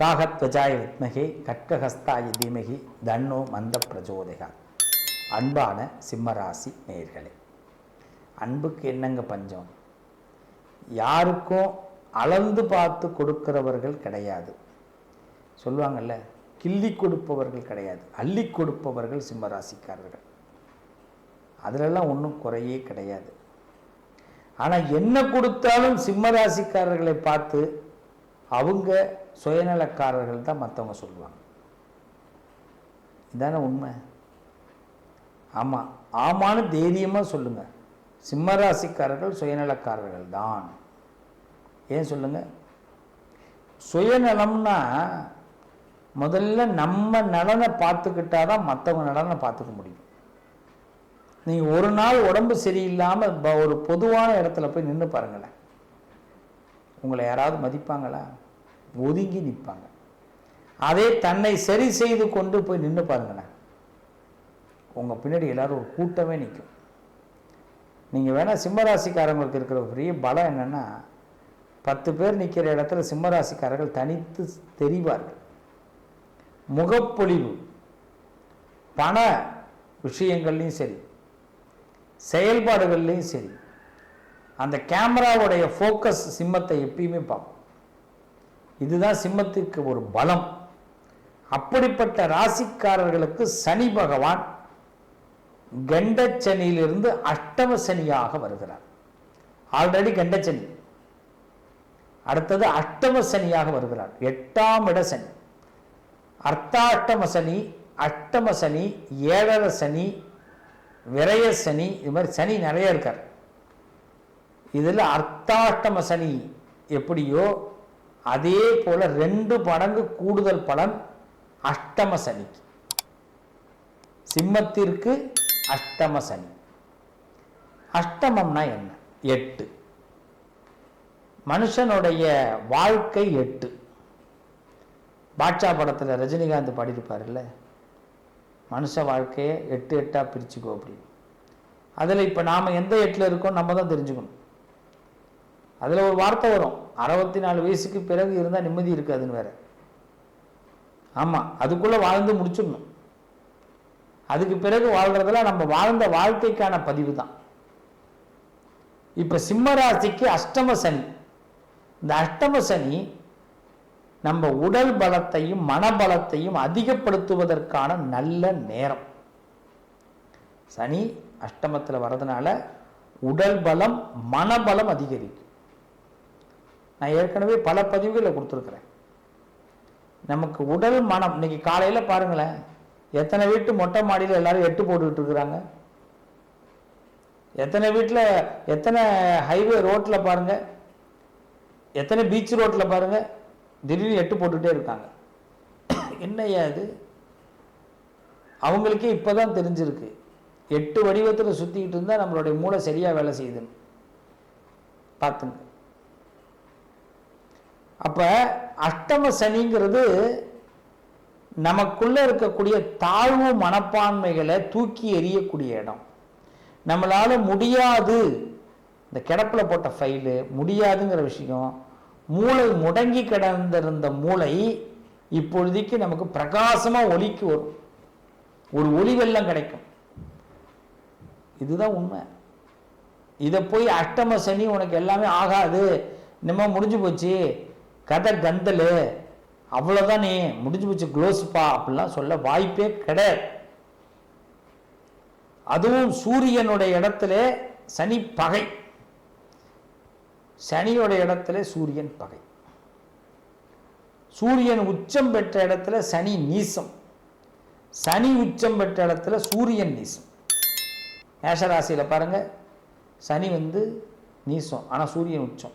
காகத்வஜாய வித்மகி கட்கஹஸ்தாய தீமகி தன்னோ மந்த பிரஜோதகா அன்பான சிம்மராசி நேர்களே அன்புக்கு என்னங்க பஞ்சம்? யாருக்கும் அளந்து பார்த்து கொடுக்கிறவர்கள் கிடையாது. சொல்லுவாங்கல்ல கிள்ளி கொடுப்பவர்கள் கிடையாது. அள்ளி கொடுப்பவர்கள் சிம்மராசிக்காரர்கள். அதிலெல்லாம் ஒன்றும் குறையே கிடையாது. ஆனால் என்ன கொடுத்தாலும் சிம்மராசிக்காரர்களை பார்த்து அவங்க சுயநலக்காரர்கள் தான் மற்றவங்க சொல்லுவாங்க. இதானே உண்மை? ஆமாம் ஆமான்னு தைரியமாக சொல்லுங்கள் சிம்மராசிக்காரர்கள் சுயநலக்காரர்கள் தான். ஏன் சொல்லுங்கள் சுயநலம்னா முதல்ல நம்ம நலனை பார்த்துக்கிட்டா தான் மற்றவங்க நலனை பார்த்துக்க முடியும். நீங்கள் ஒரு நாள் உடம்பு சரியில்லாமல் ப- ஒரு பொதுவான இடத்துல போய் நின்று பாருங்களேன். உங்களை யாராவது மதிப்பாங்களா? ஒதுங்கி நிற்பாங்க. அதே தன்னை சரி செய்து கொண்டு போய் நின்று பாருங்களேன். உங்கள் பின்னாடி எல்லாரும் ஒரு கூட்டமே நிற்கும் நீங்கள் வேணால் சிம்மராசிக்காரங்களுக்கு இருக்கிற பெரிய பலம் என்னென்னா பத்து பேர் நிற்கிற இடத்துல சிம்மராசிக்காரர்கள் தனித்து தெரிவார்கள். முகப்பொழிவு பண விஷயங்கள்லையும் சரி செயல்பாடுகள்லையும் சரி அந்த கேமராவுடைய ஃபோக்கஸ் சிம்மத்தை எப்பயுமே பார்ப்போம் இதுதான் சிம்மத்திற்கு ஒரு பலம். அப்படிப்பட்ட ராசிக்காரர்களுக்கு சனி பகவான் கண்டச்சனியிலிருந்து அஷ்டம சனியாக வருகிறார். ஆல்ரெடி கண்டச்சனி. அடுத்தது அஷ்டம சனியாக வருகிறார். எட்டாம் இட சனி. அர்த்தாஷ்டம சனி அஷ்டம சனி ஏழரை சனி விரய சனி இது மாதிரி சனி நிறைய இருக்கார். இதில் அர்த்தாஷ்டம சனி எப்படியோ அதே போல ரெண்டு மடங்கு கூடுதல் பலன் அஷ்டம சனிக்கு. சிம்மத்திற்கு அஷ்டம சனி. அஷ்டமம்னா என்ன? எட்டு. மனுஷனுடைய வாழ்க்கை எட்டு. பாட்சா படத்தில் ரஜினிகாந்த் பாடியிருப்பார்ல மனுஷ வாழ்க்கையை எட்டு எட்டாக பிரிச்சுக்கோ அப்படின்னு. அதில் இப்போ நாம் எந்த எட்டில் இருக்கோம் நம்ம தான் தெரிஞ்சுக்கணும். அதில் ஒரு வார்த்தை வரும். அறுபத்தி நாலு வயசுக்கு பிறகு இருந்தால் நிம்மதி இருக்காதுன்னு வேற. ஆமாம் அதுக்குள்ளே வாழ்ந்து முடிச்சிடணும். அதுக்கு பிறகு வாழ்கிறதெல்லாம் நம்ம வாழ்ந்த வாழ்க்கைக்கான பதிவு தான் இப்போ சிம்மராசிக்கு அஷ்டம சனி. இந்த அஷ்டம சனி நம்ம உடல் பலத்தையும் மனபலத்தையும் அதிகப்படுத்துவதற்கான நல்ல நேரம். சனி அஷ்டமத்தில் வர்றதுனால உடல் பலம் மனபலம் அதிகரிக்கும். நான் ஏற்கனவே பல பதிவுகளை கொடுத்துருக்குறேன். நமக்கு உடல் மனம் இன்னைக்கு காலையில் பாருங்களேன் எத்தனை வீட்டு மொட்டை மாடியில் எல்லாரும் எட்டு போட்டுக்கிட்டு இருக்கிறாங்க? எத்தனை வீட்டில் எத்தனை ஹைவே ரோட்டில் பாருங்கள் எத்தனை பீச் ரோட்டில் பாருங்கள் திடீர்னு எட்டு போட்டுக்கிட்டே இருக்காங்க. என்னய்யா இது? அவங்களுக்கே இப்போ தான் தெரிஞ்சிருக்கு. எட்டு வடிவத்தில் சுற்றிக்கிட்டு இருந்தால் நம்மளுடைய மூளை சரியாக வேலை செய்யுதுன்னு. பார்த்துங்க. அப்போ அஷ்டம சனிங்கிறது நமக்குள்ளே இருக்கக்கூடிய தாழ்வு மனப்பான்மைகளை தூக்கி எறியக்கூடிய இடம். நம்மளால் முடியாது. இந்த கிடப்பில் போட்ட ஃபைலு முடியாதுங்கிற விஷயம் மூளை முடங்கி கிடந்திருந்த மூளை இப்பொழுதைக்கு நமக்கு பிரகாசமாக ஒலிக்கு வரும். ஒரு ஒளி வெள்ளம் கிடைக்கும். இதுதான் உண்மை. இதை போய் அஷ்டம சனி உனக்கு எல்லாமே ஆகாது. இனிமே முடிஞ்சு போச்சு. கதை கந்தல். அவ்வளோதான் நீ முடிஞ்சு போச்சு க்ளோஸ்ப்பா அப்படிலாம் சொல்ல வாய்ப்பே கிடையாது. அதுவும் சூரியனுடைய இடத்துல சனி பகை. சனியோட இடத்துல சூரியன் பகை. சூரியன் உச்சம் பெற்ற இடத்துல சனி நீசம். சனி உச்சம் பெற்ற இடத்துல சூரியன் நீசம். மேஷராசியில் பாருங்க சனி வந்து நீசம் ஆனால் சூரியன் உச்சம்.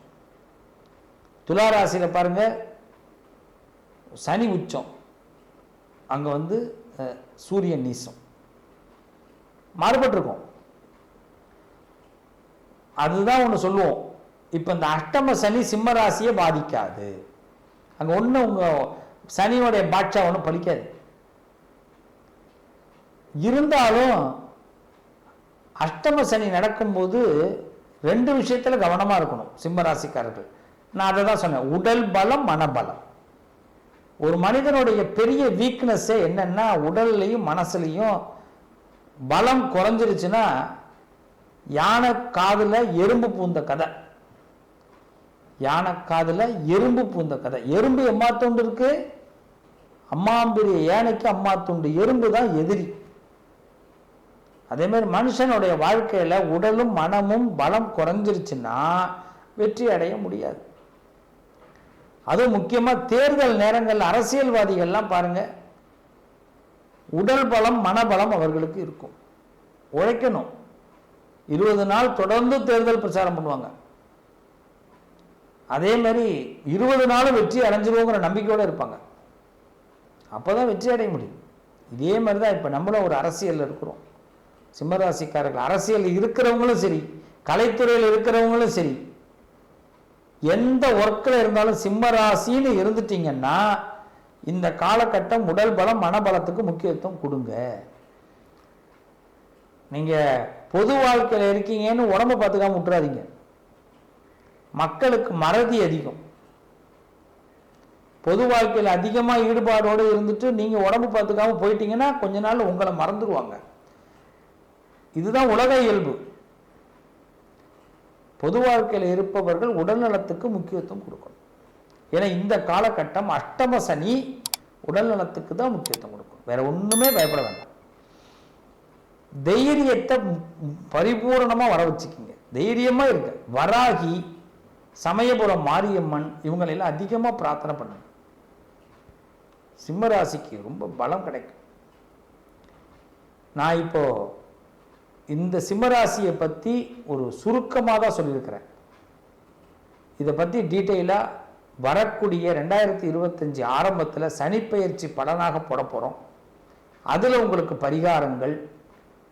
துளாராசியில் பாருங்கள் பாருங்க சனி உச்சம். அங்கே வந்து சூரியன் நீசம். மாறுபட்டிருக்கும். அதுதான் ஒன்று சொல்லுவோம். இப்போ இந்த அஷ்டம சனி சிம்ம ராசியை பாதிக்காது. அங்கே ஒன்றும் உங்கள் சனியோடைய பாட்சா ஒன்றும் பலிக்காது. இருந்தாலும் அஷ்டம சனி நடக்கும்போது ரெண்டு விஷயத்தில் கவனமாக இருக்கணும் சிம்ம ராசிக்காரர்கள். நான் அதை தான் சொன்னேன். உடல் பலம் மனபலம். ஒரு மனிதனுடைய பெரிய வீக்னஸ்ஸே என்னென்னா உடல்லையும் மனசுலையும் பலம் குறைஞ்சிருச்சுன்னா யானை காதில் எறும்பு பூந்த கதை. யானை காதில் எறும்பு பூந்த கதை. எறும்பு எம்மா துண்டு இருக்கு? அம்மாம்பெரிய யானைக்கு அம்மா துண்டு. எறும்பு தான் எதிரி. அதே மாதிரி மனுஷனுடைய வாழ்க்கையில் உடலும் மனமும் பலம் குறைஞ்சிருச்சுன்னா வெற்றி அடைய முடியாது. அதுவும் முக்கியமாக தேர்தல் நேரங்கள் அரசியல்வாதிகள்லாம் பாருங்க உடல் பலம் மனபலம் அவர்களுக்கு இருக்கும். உழைக்கணும். இருபது நாள் தொடர்ந்து தேர்தல் பிரச்சாரம் பண்ணுவாங்க. அதே மாதிரி இருபது நாளும் வெற்றி அடைஞ்சிருவோங்கிற நம்பிக்கையோடு இருப்பாங்க. அப்போதான் வெற்றி அடைய முடியும். இதே மாதிரி தான் இப்போ நம்மளும் ஒரு அரசியலில் இருக்கிறோம். சிம்மராசிக்காரர்கள் அரசியல் இருக்கிறவங்களும் சரி கலைத்துறையில் இருக்கிறவங்களும் சரி எந்த ஒர்க்கில் இருந்தாலும் சிம்மராசின்னு இருந்துட்டீங்கன்னா இந்த காலகட்டம் உடல் பலம் மனபலத்துக்கு முக்கியத்துவம் கொடுங்க. நீங்க பொது வாழ்க்கையில் இருக்கீங்கன்னு உடம்ப பார்த்துக்காம விட்டுறாதீங்க. மக்களுக்கு மறதி அதிகம். பொது வாழ்க்கையில் அதிகமாக ஈடுபாடோடு இருந்துட்டு நீங்க உடம்பு பார்த்துக்காம போயிட்டீங்கன்னா கொஞ்ச நாள் உங்களை மறந்துடுவாங்க இதுதான் உலக இயல்பு. பொது வாழ்க்கையில் இருப்பவர்கள் உடல் நலத்துக்கு முக்கியத்துவம் கொடுக்கணும். ஏன்னா இந்த காலகட்டம் அஷ்டம சனி உடல் நலத்துக்கு தான் முக்கியத்துவம் கொடுக்கும். வேற ஒண்ணுமே பயப்பட வேண்டாம். தைரியத்தை பரிபூரணமாக வர வச்சுக்கிங்க. தைரியமா இருக்க வராகி சமயபுரம் மாரியம்மன் இவங்களெல்லாம் அதிகமா பிரார்த்தனை பண்ணுங்க. சிம்மராசிக்கு ரொம்ப பலம் கிடைக்கும். நான் இப்போ இந்த சிம்மராசியை பற்றி ஒரு சுருக்கமாக தான் சொல்லியிருக்கிறேன். இதை பற்றி டீட்டெயிலாக வரக்கூடிய ரெண்டாயிரத்தி இருபத்தஞ்சி ஆரம்பத்தில் சனிப்பெயர்ச்சி பலனாக போட போகிறோம் அதில் உங்களுக்கு பரிகாரங்கள்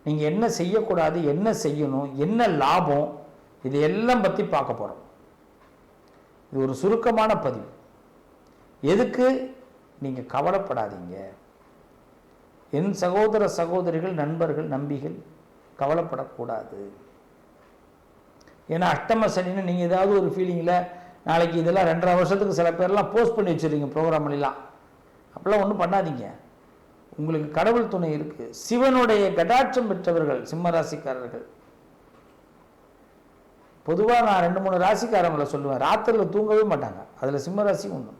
நீங்கள் என்ன செய்யக்கூடாது என்ன செய்யணும் என்ன லாபம் இது எல்லாம் பற்றி பார்க்க போகிறோம் இது ஒரு சுருக்கமான பதிவு. எதுக்கு நீங்கள் கவலைப்படாதீங்க. என் சகோதர சகோதரிகள் நண்பர்கள் நம்பிகள் கவலைப்படக்கூடாது. ஏன்னா அஷ்டம சனின்னு நீங்கள் ஏதாவது ஒரு ஃபீலிங்கில் நாளைக்கு இதெல்லாம் ரெண்டரை வருஷத்துக்கு சில பேர்லாம் போஸ்ட் பண்ணி வச்சுருங்க ப்ரோக்ராம்லாம் அப்படிலாம் ஒன்றும் பண்ணாதீங்க. உங்களுக்கு கடவுள் துணை இருக்கு. சிவனுடைய கடாட்சம் பெற்றவர்கள் சிம்மராசிக்காரர்கள் பொதுவாக நான் ரெண்டு மூணு ராசிக்காரங்களை சொல்லுவேன். ராத்திரியில் தூங்கவே மாட்டாங்க. அதில் சிம்ம ராசி ஒன்று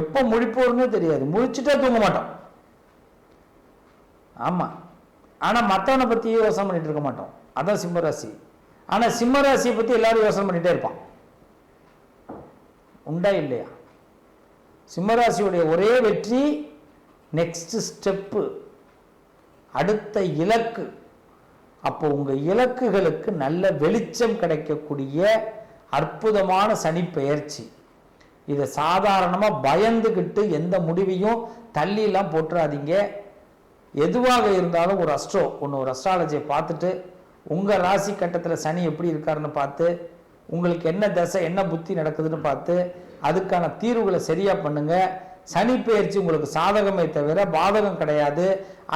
எப்போ முழிப்போர்னே தெரியாது. முழிச்சுட்டே தூங்க மாட்டோம். ஆமாம் ஆனால் மற்றவனை பற்றியே யோசனை பண்ணிட்டு இருக்க மாட்டோம். அதான் சிம்மராசி. ஆனால் சிம்மராசியை பற்றி எல்லாரும் யோசனை பண்ணிகிட்டே இருப்பான். உண்டா இல்லையா? சிம்மராசியுடைய ஒரே வெற்றி நெக்ஸ்ட் ஸ்டெப்பு அடுத்த இலக்கு. அப்போ உங்கள் இலக்குகளுக்கு நல்ல வெளிச்சம் கிடைக்கக்கூடிய அற்புதமான சனி பெயர்ச்சி இதை சாதாரணமாக பயந்துக்கிட்டு எந்த முடிவையும் தள்ளிலாம் போட்டுறாதீங்க. எதுவாக இருந்தாலும் ஒரு அஸ்ட்ரோ ஒன்று ஒரு அஸ்ட்ராலஜியை பார்த்துட்டு உங்கள் ராசி கட்டத்தில் சனி எப்படி இருக்காருன்னு பார்த்து உங்களுக்கு என்ன தசை என்ன புத்தி நடக்குதுன்னு பார்த்து அதுக்கான தீர்வுகளை சரியாக பண்ணுங்கள் சனி பெயர்ச்சி உங்களுக்கு சாதகமே தவிர பாதகம் கிடையாது.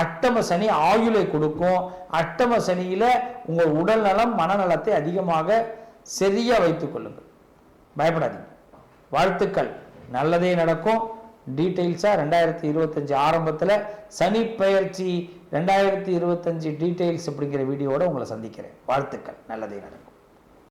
அட்டம சனி ஆயுளை கொடுக்கும். அட்டம சனியில் உங்கள் உடல் நலம் மனநலத்தை அதிகமாக சரியாக வைத்துக் கொள்ளுங்கள். பயப்படாதீங்க. வாழ்த்துக்கள். நல்லதே நடக்கும். டீட்டெயில்ஸாக ரெண்டாயிரத்தி இருபத்தஞ்சி ஆரம்பத்தில் சனி பயிற்சி ரெண்டாயிரத்தி இருபத்தஞ்சி டீட்டெயில்ஸ் அப்படிங்கிற வீடியோவோட உங்களை சந்திக்கிறேன். வாழ்த்துக்கள். நல்லதே நடக்கும்.